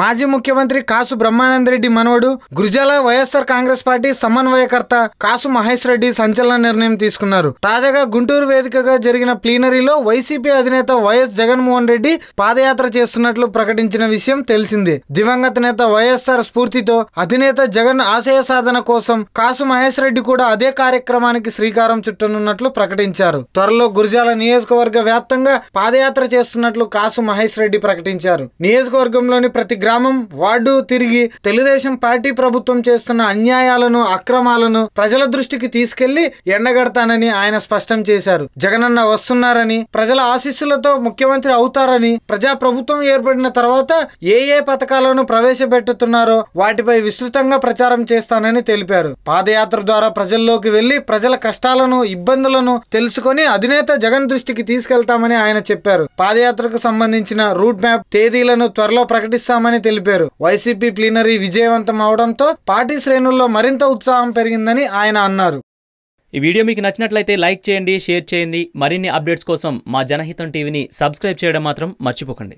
మాజీ ముఖ్యమంత్రి కాసు బ్రహ్మానందరెడ్డి మనవడు గురుజాల వైఎస్ఆర్ కాంగ్రెస్ పార్టీ సమన్వయకర్త కాసు మహేష్ రెడ్డి సంచలన నిర్ణయం తీసుకున్నారు. తాజాగా గుంటూరు వేదికగా జరిగిన ప్లీనరీలో వైసీపీ అధినేత వైఎస్ జగన్మోహన్ రెడ్డి పాదయాత్ర చేస్తున్నట్లు ప్రకటించిన విషయం తెలిసిందే. దివంగత నేత వైఎస్ఆర్ స్ఫూర్తితో అధినేత జగన్ ఆశయ సాధన కోసం కాసు మహేష్ రెడ్డి కూడా అదే కార్యక్రమానికి శ్రీకారం చుట్టనున్నట్లు ప్రకటించారు. త్వరలో గురజాల నియోజకవర్గ వ్యాప్తంగా పాదయాత్ర చేస్తున్నట్లు కాసు మహేష్ రెడ్డి ప్రకటించారు. నియోజకవర్గంలోని ప్రతి గ్రామం వార్డు తిరిగి తెలుగుదేశం పార్టీ ప్రభుత్వం చేస్తున్న అన్యాయాలను అక్రమాలను ప్రజల దృష్టికి తీసుకెళ్ళి ఎండగడతానని ఆయన స్పష్టం చేశారు. జగనన్న వస్తున్నారని ప్రజల ఆశీస్సులతో ముఖ్యమంత్రి అవుతారని ప్రజా ప్రభుత్వం ఏర్పడిన తర్వాత ఏ ఏ పథకాలను ప్రవేశపెట్టుతున్నారో వాటిపై విస్తృతంగా ప్రచారం చేస్తానని తెలిపారు. పాదయాత్ర ద్వారా ప్రజల్లోకి వెళ్ళి ప్రజల కష్టాలను ఇబ్బందులను తెలుసుకొని అధినేత జగన్ దృష్టికి తీసుకెళ్తామని ఆయన చెప్పారు. పాదయాత్రకు సంబంధించిన రూట్ మ్యాప్ తేదీలను త్వరలో ప్రకటిస్తామని తెలిపారు. వైసీపీ ప్లీనరీ విజయవంతం అవడంతో పార్టీ శ్రేణుల్లో మరింత ఉత్సాహం పెరిగిందని ఆయన అన్నారు. ఈ వీడియో మీకు నచ్చినట్లయితే లైక్ చేయండి షేర్ చేయండి. మరిన్ని అప్డేట్స్ కోసం మా జనహితం టీవీని సబ్స్క్రైబ్ చేయడం మాత్రం మర్చిపోకండి.